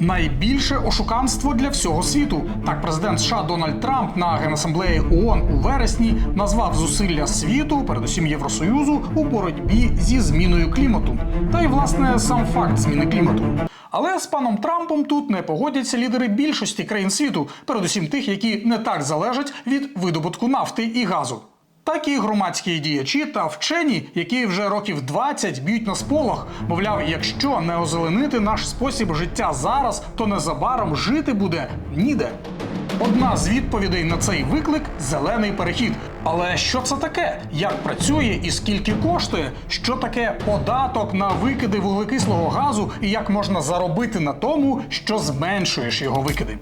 Найбільше ошуканство для всього світу. Так, президент США Дональд Трамп на генасамблеї ООН у вересні назвав зусилля світу, передусім Євросоюзу, у боротьбі зі зміною клімату. Та й власне сам факт зміни клімату. Але з паном Трампом тут не погодяться лідери більшості країн світу, передусім тих, які не так залежать від видобутку нафти і газу. Так і громадські діячі та вчені, які вже років 20 б'ють на сполох, мовляв, якщо не озеленити наш спосіб життя зараз, то незабаром жити буде ніде. Одна з відповідей на цей виклик зелений перехід. Але що це таке? Як працює і скільки коштує? Що таке податок на викиди вуглекислого газу і як можна заробити на тому, що зменшуєш його викиди?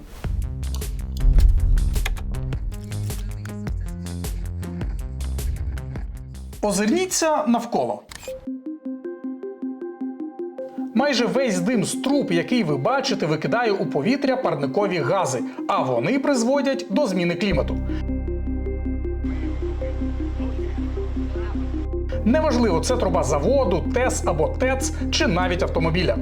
Озирніться навколо. Майже весь дим з труб, який ви бачите, викидає у повітря парникові гази, а вони призводять до зміни клімату. Неважливо, це труба заводу, ТЕС або ТЕЦ чи навіть автомобіля.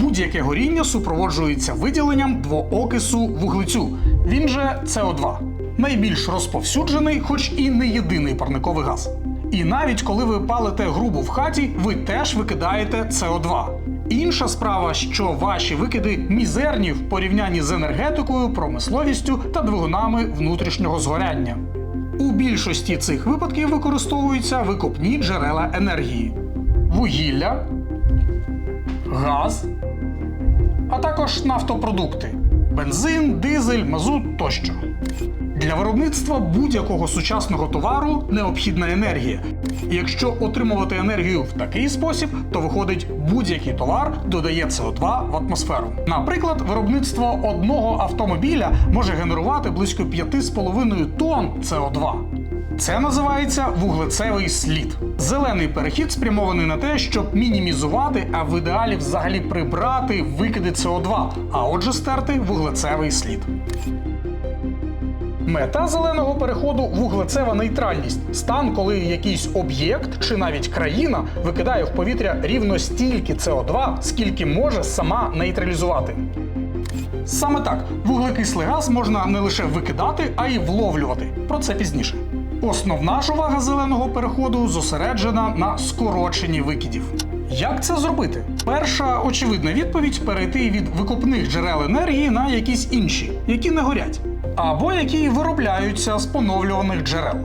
Будь-яке горіння супроводжується виділенням двоокису вуглецю. Він же СО2. Найбільш розповсюджений, хоч і не єдиний парниковий газ. І навіть коли ви палите грубу в хаті, ви теж викидаєте СО2. Інша справа, що ваші викиди мізерні в порівнянні з енергетикою, промисловістю та двигунами внутрішнього згоряння. У більшості цих випадків використовуються викопні джерела енергії: вугілля, газ, а також нафтопродукти бензин, дизель, мазут тощо. Для виробництва будь-якого сучасного товару необхідна енергія. Якщо отримувати енергію в такий спосіб, то виходить будь-який товар додає СО2 в атмосферу. Наприклад, виробництво одного автомобіля може генерувати близько 5,5 тонн СО2. Це називається вуглецевий слід. Зелений перехід спрямований на те, щоб мінімізувати, а в ідеалі взагалі прибрати викиди СО2, а отже стерти вуглецевий слід. Мета зеленого переходу вуглецева нейтральність стан, коли якийсь об'єкт чи навіть країна викидає в повітря рівно стільки СО2, скільки може сама нейтралізувати. Саме так вуглекислий газ можна не лише викидати, а й вловлювати. Про це пізніше. Основна ж увага зеленого переходу зосереджена на скороченні викидів. Як це зробити? Перша очевидна відповідь перейти від викопних джерел енергії на якісь інші, які не горять, або які виробляються з поновлюваних джерел.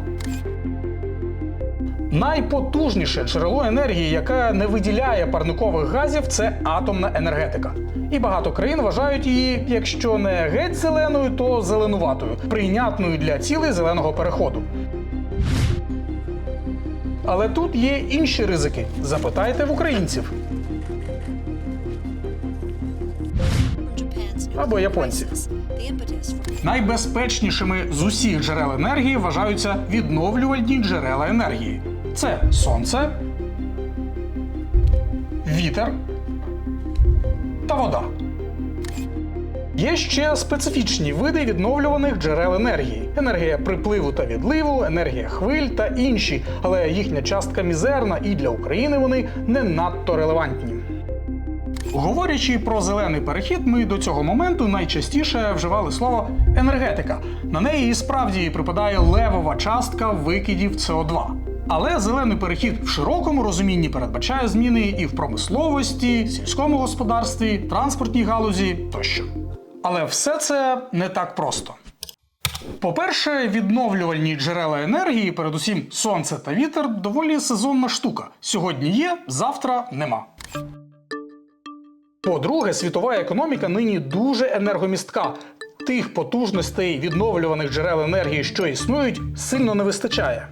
Найпотужніше джерело енергії, яке не виділяє парникових газів, це атомна енергетика. І багато країн вважають її, якщо не геть зеленою, то зеленуватою, прийнятною для цілей зеленого переходу. Але тут є інші ризики. Запитайте в українців або японців. Найбезпечнішими з усіх джерел енергії вважаються відновлювальні джерела енергії. Це сонце, вітер та вода. Є ще специфічні види відновлюваних джерел енергії: енергія припливу та відливу, енергія хвиль та інші, але їхня частка мізерна і для України вони не надто релевантні. Говорячи про зелений перехід, ми до цього моменту найчастіше вживали слово енергетика. На неї і справді припадає левова частка викидів СО2. Але зелений перехід в широкому розумінні передбачає зміни і в промисловості, сільському господарстві, транспортній галузі тощо. Але все це не так просто. По-перше, відновлювальні джерела енергії, передусім сонце та вітер, доволі сезонна штука. Сьогодні є, завтра нема. По-друге, світова економіка нині дуже енергомістка. Тих потужностей відновлюваних джерел енергії, що існують, сильно не вистачає.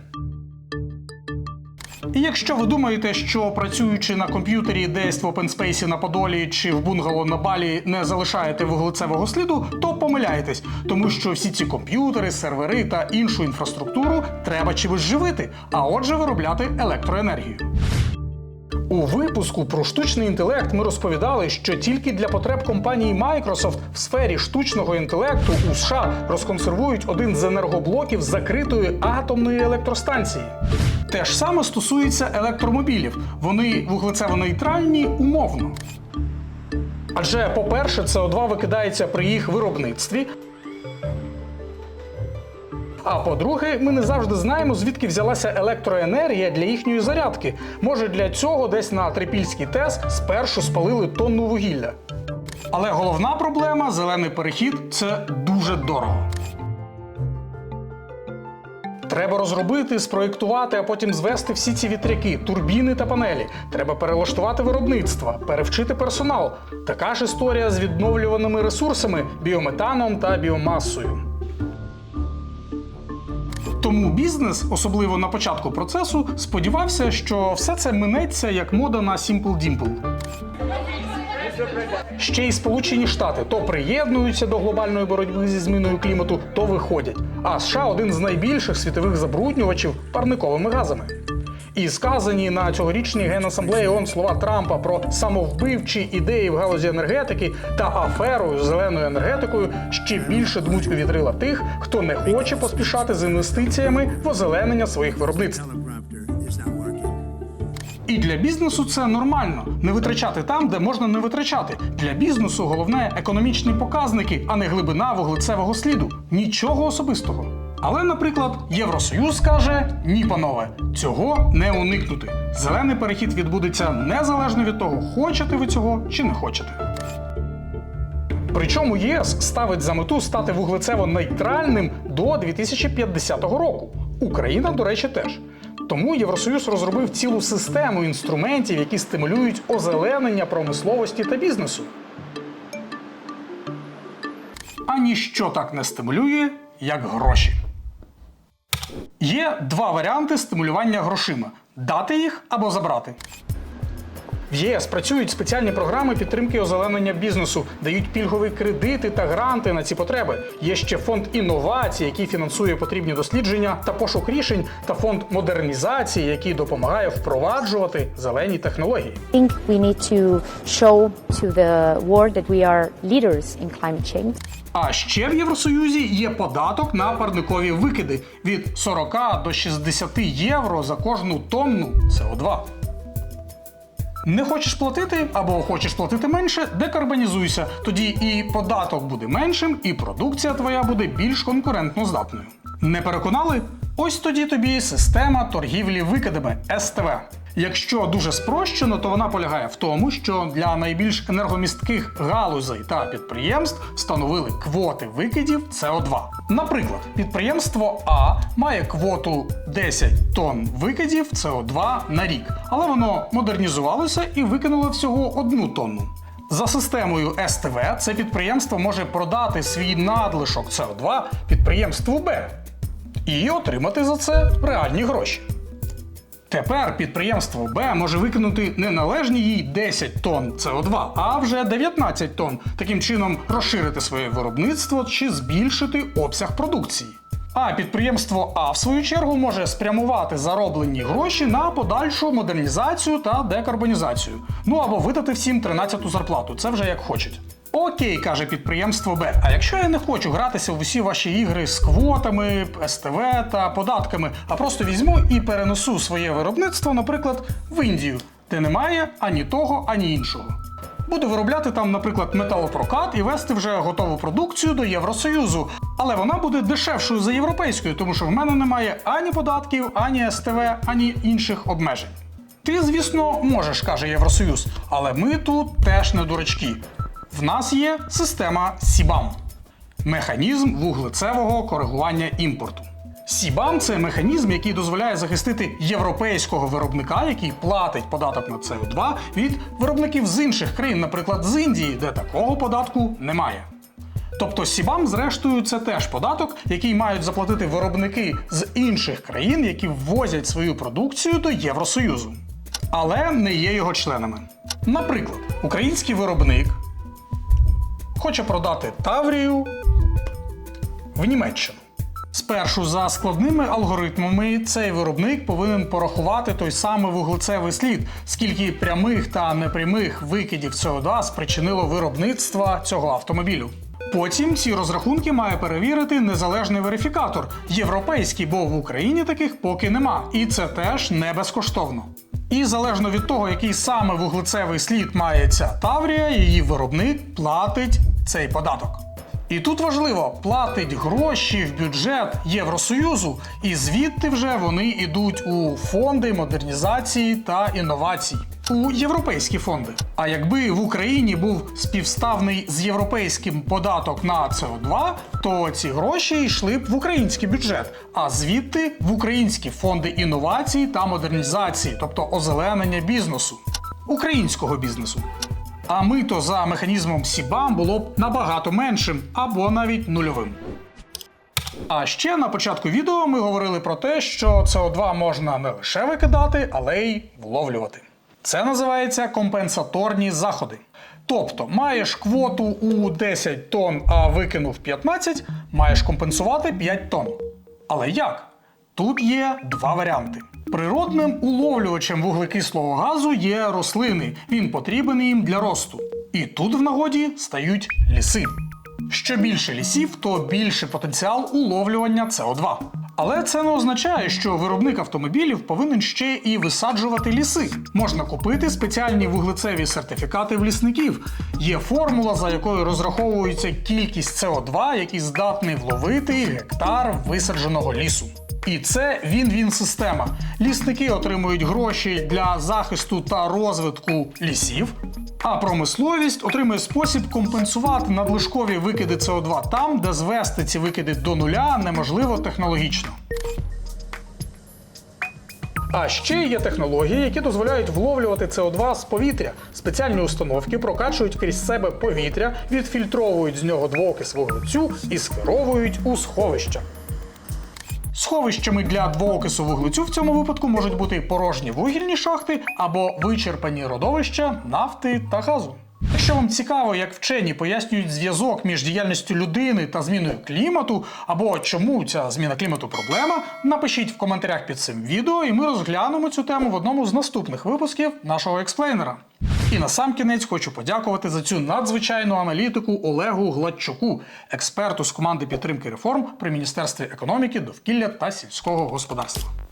І якщо ви думаєте, що працюючи на комп'ютері десь в OpenSpace на Подолі чи в бунгало на Балі не залишаєте вуглецевого сліду, то помиляєтесь, тому що всі ці комп'ютери, сервери та іншу інфраструктуру треба чимось живити, а отже, виробляти електроенергію. У випуску про штучний інтелект ми розповідали, що тільки для потреб компанії Microsoft в сфері штучного інтелекту у США розконсервують один з енергоблоків закритої атомної електростанції. Те ж саме стосується електромобілів. Вони вуглецево-нейтральні умовно. Адже, по-перше, СО2 викидається при їх виробництві. А по-друге, ми не завжди знаємо, звідки взялася електроенергія для їхньої зарядки. Може, для цього десь на Трипільський ТЕС спершу спалили тонну вугілля. Але головна проблема зелений перехід це дуже дорого. Треба розробити, спроєктувати, а потім звести всі ці вітряки, турбіни та панелі. Треба перелаштувати виробництво, перевчити персонал. Така ж історія з відновлюваними ресурсами, біометаном та біомасою. Тому бізнес, особливо на початку процесу, сподівався, що все це минеться як мода на Simple Dimple. Ще й Сполучені Штати то приєднуються до глобальної боротьби зі зміною клімату, то виходять. А США один з найбільших світових забруднювачів парниковими газами. І сказані на цьогорічній генасамблеї ООН слова Трампа про самовбивчі ідеї в галузі енергетики та аферою з зеленою енергетикою ще більше дмуть у вітрила тих, хто не хоче поспішати з інвестиціями в озеленення своїх виробництв. І для бізнесу це нормально не витрачати там, де можна не витрачати. Для бізнесу головне економічні показники, а не глибина вуглецевого сліду. Нічого особистого. Але, наприклад, Євросоюз каже: ні, панове, цього не уникнути. Зелений перехід відбудеться незалежно від того, хочете ви цього чи не хочете. Причому ЄС ставить за мету стати вуглецево-нейтральним до 2050 року. Україна, до речі, теж. Тому Євросоюз розробив цілу систему інструментів, які стимулюють озеленення промисловості та бізнесу. А ніщо так не стимулює, як гроші. Є два варіанти стимулювання грошима: дати їх або забрати. В ЄС працюють спеціальні програми підтримки озеленення бізнесу, дають пільгові кредити та гранти на ці потреби. Є ще фонд інновацій, який фінансує потрібні дослідження та пошук рішень, та фонд модернізації, який допомагає впроваджувати зелені технології. Think we need to show to the world that we are leaders in climate change. А ще в Євросоюзі є податок на парникові викиди від 40 до 60 євро за кожну тонну СО2. Не хочеш платити або хочеш платити менше, декарбонізуйся. Тоді і податок буде меншим, і продукція твоя буде більш конкурентно здатною. Не переконали? Ось тоді тобі система торгівлі викидами СТВ. Якщо дуже спрощено, то вона полягає в тому, що для найбільш енергомістких галузей та підприємств встановили квоти викидів СО2. Наприклад, підприємство А має квоту 10 тонн викидів СО2 на рік, але воно модернізувалося і викинуло всього одну тонну. За системою СТВ це підприємство може продати свій надлишок СО2 підприємству Б і отримати за це реальні гроші. Тепер підприємство Б може викинути неналежні їй 10 тонн СО2, а вже 19 тонн, таким чином розширити своє виробництво чи збільшити обсяг продукції. А підприємство А, в свою чергу, може спрямувати зароблені гроші на подальшу модернізацію та декарбонізацію. Ну або видати всім 13-ту зарплату. Це вже як хочуть. Окей, каже підприємство Б. А якщо я не хочу гратися в усі ваші ігри з квотами, СТВ та податками, а просто візьму і перенесу своє виробництво, наприклад, в Індію, де немає ані того, ані іншого. Буду виробляти там, наприклад, металопрокат і вести вже готову продукцію до Євросоюзу. Але вона буде дешевшою за європейською, тому що в мене немає ані податків, ані СТВ, ані інших обмежень. Ти, звісно, можеш, каже Євросоюз, але ми тут теж не дурачки. В нас є система Сібам механізм вуглецевого коригування імпорту. Сібам це механізм, який дозволяє захистити європейського виробника, який платить податок на СО2 від виробників з інших країн, наприклад, з Індії, де такого податку немає. Тобто Сібам, зрештою, це теж податок, який мають заплатити виробники з інших країн, які ввозять свою продукцію до Євросоюзу, але не є його членами. Наприклад, український виробник хоче продати Таврію в Німеччину. Спершу за складними алгоритмами цей виробник повинен порахувати той самий вуглецевий слід, скільки прямих та непрямих викидів СО2 спричинило виробництво цього автомобілю. Потім ці розрахунки має перевірити незалежний верифікатор європейський, бо в Україні таких поки нема, і це теж не безкоштовно. І залежно від того, який саме вуглецевий слід має ця Таврія, її виробник платить цей податок. І тут важливо, платить гроші в бюджет Євросоюзу, і звідти вже вони йдуть у фонди модернізації та інновацій, у європейські фонди. А якби в Україні був співставний з європейським податок на СО2, то ці гроші йшли б в український бюджет, а звідти в українські фонди інновацій та модернізації, тобто озеленення бізнесу, українського бізнесу. А мито за механізмом Сібам було б набагато меншим або навіть нульовим. А ще на початку відео ми говорили про те, що СО2 можна не лише викидати, але й вловлювати. Це називається компенсаторні заходи. Тобто, маєш квоту у 10 тонн, а викинув 15, маєш компенсувати 5 тонн. Але як? Тут є два варіанти. Природним уловлювачем вуглекислого газу є рослини. Він потрібен їм для росту. І тут в нагоді стають ліси. Що більше лісів, то більше потенціал уловлювання СО2. Але це не означає, що виробник автомобілів повинен ще і висаджувати ліси. Можна купити спеціальні вуглецеві сертифікати в лісників. Є формула, за якою розраховується кількість СО2, який здатний вловити гектар висадженого лісу. І це він-він система. Лісники отримують гроші для захисту та розвитку лісів, а промисловість отримує спосіб компенсувати надлишкові викиди СО2 там, де звести ці викиди до нуля неможливо технологічно. А ще є технології, які дозволяють вловлювати СО2 з повітря. Спеціальні установки прокачують крізь себе повітря, відфільтровують з нього двоокис вуглецю і скеровують у сховища. Сховищами для двоокису вуглецю в цьому випадку можуть бути порожні вугільні шахти або вичерпані родовища нафти та газу. Якщо вам цікаво, як вчені пояснюють зв'язок між діяльністю людини та зміною клімату, або чому ця зміна клімату проблема, напишіть в коментарях під цим відео, і ми розглянемо цю тему в одному з наступних випусків нашого експлейнера. І на сам кінець хочу подякувати за цю надзвичайну аналітику Олегу Гладчуку, експерту з команди підтримки реформ при Міністерстві економіки, довкілля та сільського господарства.